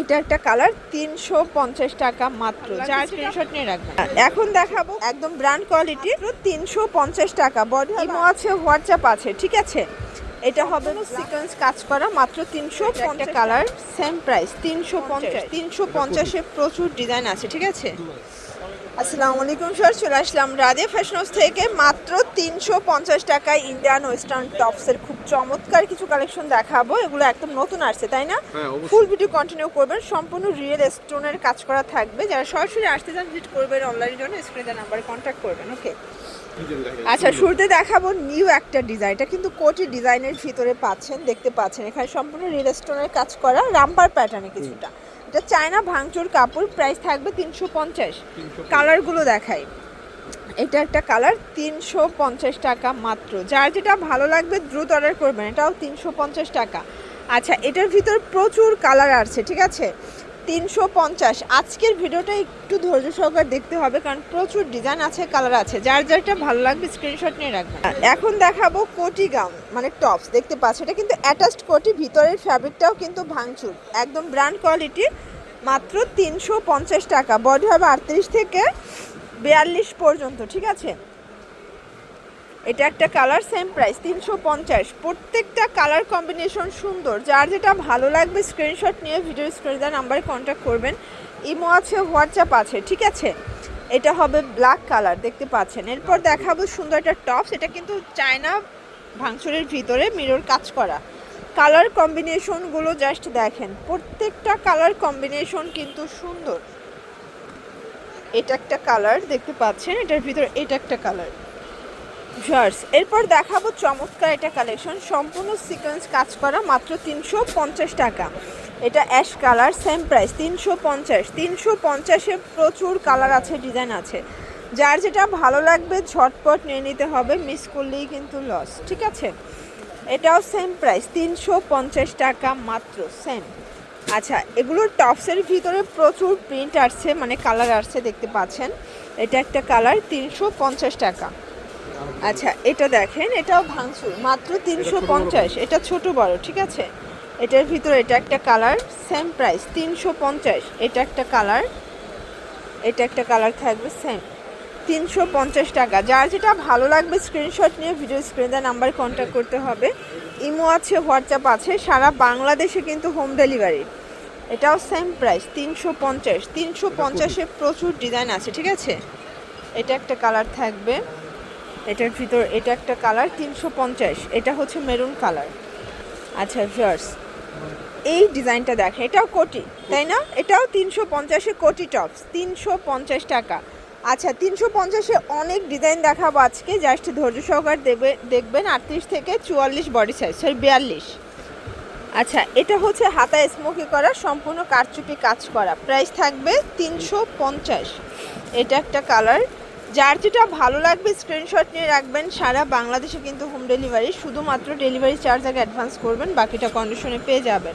এটা একটা কালার তিনশো পঞ্চাশ টাকা মাত্র। চার স্ক্রিনশট নিয়ে রাখবেন? এখন দেখাবো একদম ব্র্যান্ড কোয়ালিটি তিনশো পঞ্চাশ টাকা। বডি ইমো আছে হোয়াটসঅ্যাপ আছে ঠিক আছে? এটা হবে সিকোয়েন্স কাজ করা মাত্র তিনশো পঞ্চাশ কালার সেম প্রাইস তিনশো পঞ্চাশ তিনশো পঞ্চাশে প্রচুর ডিজাইন আছে ঠিক আছে? আসসালামু আলাইকুম স্যার চলে আসলাম রাধে ফ্যাশন হাউস থেকে। মাত্র তিনশো পঞ্চাশ টাকায় ইন্ডিয়ান ওয়েস্টার্ন টপসের খুব চমৎকার কিছু কালেকশন দেখাবো। এগুলো একদম নতুন আসছে তাই না? ফুল ভিডিও কন্টিনিউ করবেন সম্পূর্ণ রিয়েল স্টোনের কাজ করা থাকবে। যারা সরাসরি আসতে চান ভিজিট করবেন অনলাইনের জন্য স্ক্রিনে নাম্বারে কন্ট্যাক্ট করবেন ওকে আচ্ছা শুরুতে দেখাবো নিউ একটা ডিজাইন এটা কিন্তু কোটি ডিজাইনের ভিতরে পাচ্ছেন দেখতে পাচ্ছেন। এখানে সম্পূর্ণ রিয়েল স্টোনের কাজ করা রামপার প্যাটার্নে কিছুটা। এটা চায়না ভাঙচুর কাপড় প্রাইস থাকবে তিনশো পঞ্চাশ। কালারগুলো দেখাই। এটা একটা কালার তিনশো পঞ্চাশ টাকা মাত্র। যার যেটা ভালো লাগবে দ্রুত অর্ডার করবেন এটাও তিনশো পঞ্চাশ টাকা। আচ্ছা এটার ভিতর প্রচুর কালার আছে ঠিক আছে? তিনশো পঞ্চাশ। আজকের ভিডিওটা একটু ধৈর্য সহকার দেখতে হবে, কারণ প্রচুর ডিজাইন আছে কালার আছে। যার যারটা ভালো লাগবে স্ক্রিনশট নিয়ে রাখবেন। এখন দেখাবো কোটি গাউন মানে টপস দেখতে পাচ্ছ? এটা কিন্তু অ্যাটাচড কোটি, ভিতরের ফ্যাব্রিকটাও কিন্তু ভাঙচুর। একদম ব্র্যান্ড কোয়ালিটি মাত্র তিনশো পঞ্চাশ টাকা। বডি হবে আটত্রিশ থেকে বিয়াল্লিশ পর্যন্ত, ঠিক আছে? এটা একটা কালার সেম প্রাইস তিনশো পঞ্চাশ। প্রত্যেকটা কালার কম্বিনেশন সুন্দর। যার যেটা ভালো লাগবে স্ক্রিনশট নিয়ে ভিডিও স্ক্রিনে নাম্বারে কন্ট্যাক্ট করবেন। ইমো আছে হোয়াটসঅ্যাপ আছে, ঠিক আছে? এটা হবে ব্ল্যাক কালার দেখতে পাচ্ছেন। এরপর দেখাবো সুন্দর একটা টপস এটা কিন্তু চায়না ভাঙচুরের ভিতরে মিরর কাজ করা। কালার কম্বিনেশনগুলো জাস্ট দেখেন, প্রত্যেকটা কালার কম্বিনেশন কিন্তু সুন্দর। এটা একটা কালার দেখতে পাচ্ছেন? এটার ভিতরে এটা একটা কালার ভিউয়ার্স, এরপর দেখাবো চমৎকার এটা কালেকশন। সম্পূর্ণ সিকোয়েন্স কাজ করা মাত্র তিনশো পঞ্চাশ টাকা। এটা অ্যাশ কালার সেম প্রাইস তিনশো পঞ্চাশ। তিনশো পঞ্চাশে প্রচুর কালার আছে, ডিজাইন আছে। যার যেটা ভালো লাগবে, ঝটপট নিয়ে নিতে হবে মিস করলেই কিন্তু লস ঠিক আছে? এটাও সেম প্রাইস তিনশো পঞ্চাশ টাকা মাত্র সেম আচ্ছা এগুলোর টপসের ভিতরে প্রচুর প্রিন্ট আসছে মানে কালার আসছে, দেখতে পাচ্ছেন। এটা একটা কালার তিনশো পঞ্চাশ টাকা। আচ্ছা এটা দেখেন এটাও ভাঙচুর মাত্র তিনশো পঞ্চাশ এটা ছোট বড় ঠিক আছে? এটার ভিতরে এটা একটা কালার সেম প্রাইস তিনশো পঞ্চাশ এটা একটা কালার এটা একটা কালার থাকবে সেম তিনশো পঞ্চাশ টাকা যার যেটা ভালো লাগবে স্ক্রিনশট নিয়ে ভিডিও স্ক্রিনে নাম্বার কন্ট্যাক্ট করতে হবে। ইমো আছে হোয়াটসঅ্যাপ আছে সারা বাংলাদেশে কিন্তু হোম ডেলিভারি এটাও সেম প্রাইস তিনশো পঞ্চাশ তিনশো পঞ্চাশে প্রচুর ডিজাইন আছে ঠিক আছে? এটা একটা কালার থাকবে। এটার ভিতর, এটা একটা কালার তিনশো পঞ্চাশ। এটা হচ্ছে মেরুন কালার আচ্ছা ভিউয়ার্স এই ডিজাইনটা দেখেন, এটাও কোটি, তাই না? এটাও তিনশো পঞ্চাশে কোটি টপস তিনশো পঞ্চাশ টাকা। আচ্ছা তিনশো পঞ্চাশে অনেক ডিজাইন দেখাবো আজকে জাস্ট ধৈর্য সহকার দেবে, দেখবেন আটত্রিশ থেকে চুয়াল্লিশ বডি সাইজ সরি বিয়াল্লিশ। আচ্ছা এটা হচ্ছে হাতা স্মোকি করা, সম্পূর্ণ কারচুপি কাজ করা। প্রাইস থাকবে তিনশো পঞ্চাশ। এটা একটা কালার যার যেটা ভালো লাগবে স্ক্রিনশট নিয়ে রাখবেন। সারা বাংলাদেশে কিন্তু হোম ডেলিভারি শুধুমাত্র ডেলিভারি চার্জ আগে অ্যাডভান্স করবেন বাকিটা কন্ডিশনে পেয়ে যাবেন।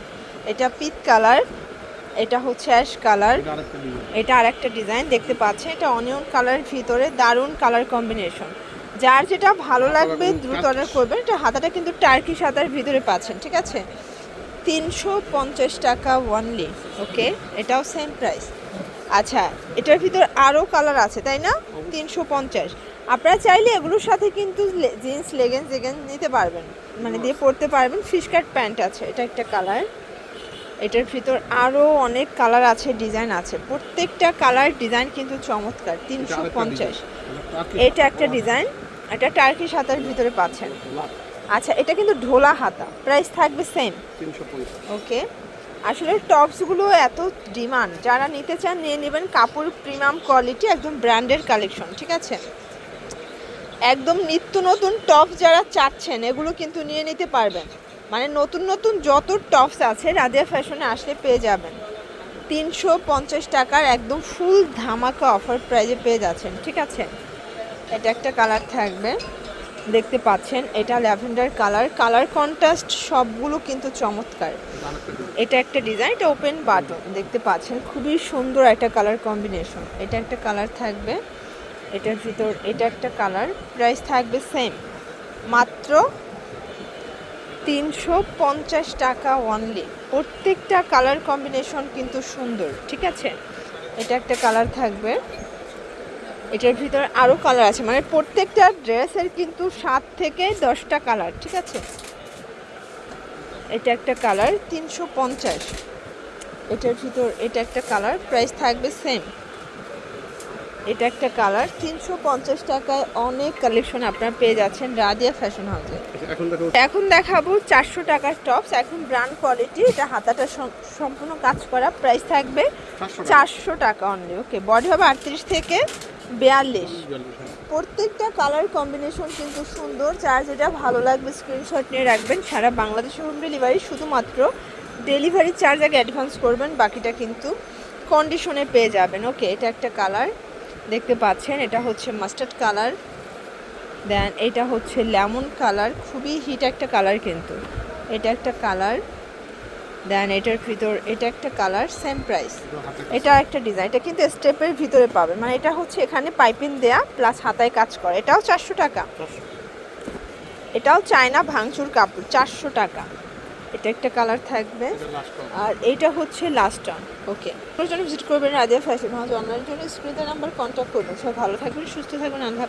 এটা পিত কালার এটা হচ্ছে অ্যাশ কালার এটা আর একটা ডিজাইন দেখতে পাচ্ছেন এটা অনিয়ন কালারের ভিতরে দারুণ কালার কম্বিনেশন যার যেটা ভালো লাগবে দ্রুত অর্ডার করবেন। এটা হাতাটা কিন্তু টার্কি সাদার ভিতরে পাচ্ছেন ঠিক আছে? তিনশো পঞ্চাশ টাকা ওয়ানলি ওকে এটাও সেম প্রাইস আচ্ছা এটার ভিতর আরও কালার আছে তাই না? তিনশো পঞ্চাশ। আপনারা চাইলে এগুলোর সাথে কিন্তু জিন্স লেগেন্স জেগেন্স নিতে পারবেন। মানে দিয়ে পরতে পারবেন। ফিশ কাট প্যান্ট আছে এটা একটা কালার। এটার ভিতর আরও অনেক কালার আছে ডিজাইন আছে। প্রত্যেকটা কালার ডিজাইন কিন্তু চমৎকার তিনশো পঞ্চাশ। এটা একটা ডিজাইন এটা টার্কি হাতার ভিতরে পাচ্ছেন। আচ্ছা এটা কিন্তু ঢোলা হাতা প্রাইস থাকবে সেম। ওকে। আসলে টপসগুলো এত ডিমান্ড যারা নিতে চান নিয়ে নেবেন কাপড় প্রিমিয়াম কোয়ালিটি একদম ব্র্যান্ডের কালেকশন ঠিক আছে? একদম নিত্য নতুন টপ যারা চাচ্ছেন, এগুলো কিন্তু নিয়ে নিতে পারবেন। মানে নতুন নতুন যত টপস আছে রাধিয়া ফ্যাশনে আসলে পেয়ে যাবেন। তিনশো পঞ্চাশ টাকার একদম ফুল ধামাকা অফার প্রাইজে পেয়ে যাচ্ছেন, ঠিক আছে? এটা একটা কালার থাকবে। দেখতে পাচ্ছেন, এটা ল্যাভেন্ডার কালার। কালার কন্ট্রাস্ট সবগুলো কিন্তু চমৎকার। এটা একটা ডিজাইন, এটা ওপেন বাটন, দেখতে পাচ্ছেন। খুবই সুন্দর একটা কালার কম্বিনেশন। এটা একটা কালার থাকবে, এটার ভিতর এটা একটা কালার। প্রাইস থাকবে সেম। মাত্র তিনশো পঞ্চাশ টাকা অনলি প্রত্যেকটা কালার কম্বিনেশন কিন্তু সুন্দর, ঠিক আছে? এটা একটা কালার থাকবে। এটার ভিতর আরও কালার আছে। মানে প্রত্যেকটা ড্রেসের কিন্তু সাত থেকে দশটা কালার ঠিক আছে? এটা একটা কালার তিনশো পঞ্চাশ। এটার ভিতর এটা একটা কালার প্রাইস থাকবে সেম এটা একটা কালার তিনশো পঞ্চাশ টাকায় অনেক কালেকশন আপনারা পেয়ে যাচ্ছেন রাদিয়া ফ্যাশন হাউসে এখন দেখাবো। চারশো টাকার টপস এখন ব্র্যান্ড কোয়ালিটি এটা হাতাটা সম্পূর্ণ কাজ করা প্রাইস থাকবে চারশো টাকা। অনলি ওকে বডি হবে আটত্রিশ থেকে বিয়াল্লিশ। প্রত্যেকটা কালার কম্বিনেশন কিন্তু সুন্দর। যার যেটা ভালো লাগবে স্ক্রিনশট নিয়ে রাখবেন। সারা বাংলাদেশে হোম ডেলিভারি শুধুমাত্র ডেলিভারি চার্জ আগে অ্যাডভান্স করবেন বাকিটা কিন্তু কন্ডিশনে পেয়ে যাবেন। ওকে এটা একটা কালার দেখতে পাচ্ছেন। এটা হচ্ছে মাস্টার্ড কালার দেন এটা হচ্ছে লেমন কালার খুবই হিট একটা কালার কিন্তু। এটা একটা কালার দেন এটার ভিতর এটা একটা কালার সেম প্রাইস এটা একটা ডিজাইন এটা কিন্তু স্টেপের ভিতরে পাবে। মানে এটা হচ্ছে এখানে পাইপিং দেয়া প্লাস হাতায় কাজ করে। এটাও চারশো টাকা। এটাও চায়না ভাঙচুর কাপড় চারশো টাকা। এটা একটা কালার থাকবে। আর এটা হচ্ছে লাস্ট টার্ন ওকে জন্য ভিজিট করবেন রাদিয়া ফ্যাশন হাউস অনলাইনের জন্য স্ক্রিনের নাম্বার কন্ট্যাক্ট করবেন। সব ভালো থাকবেন সুস্থ থাকবেন আল্লাহ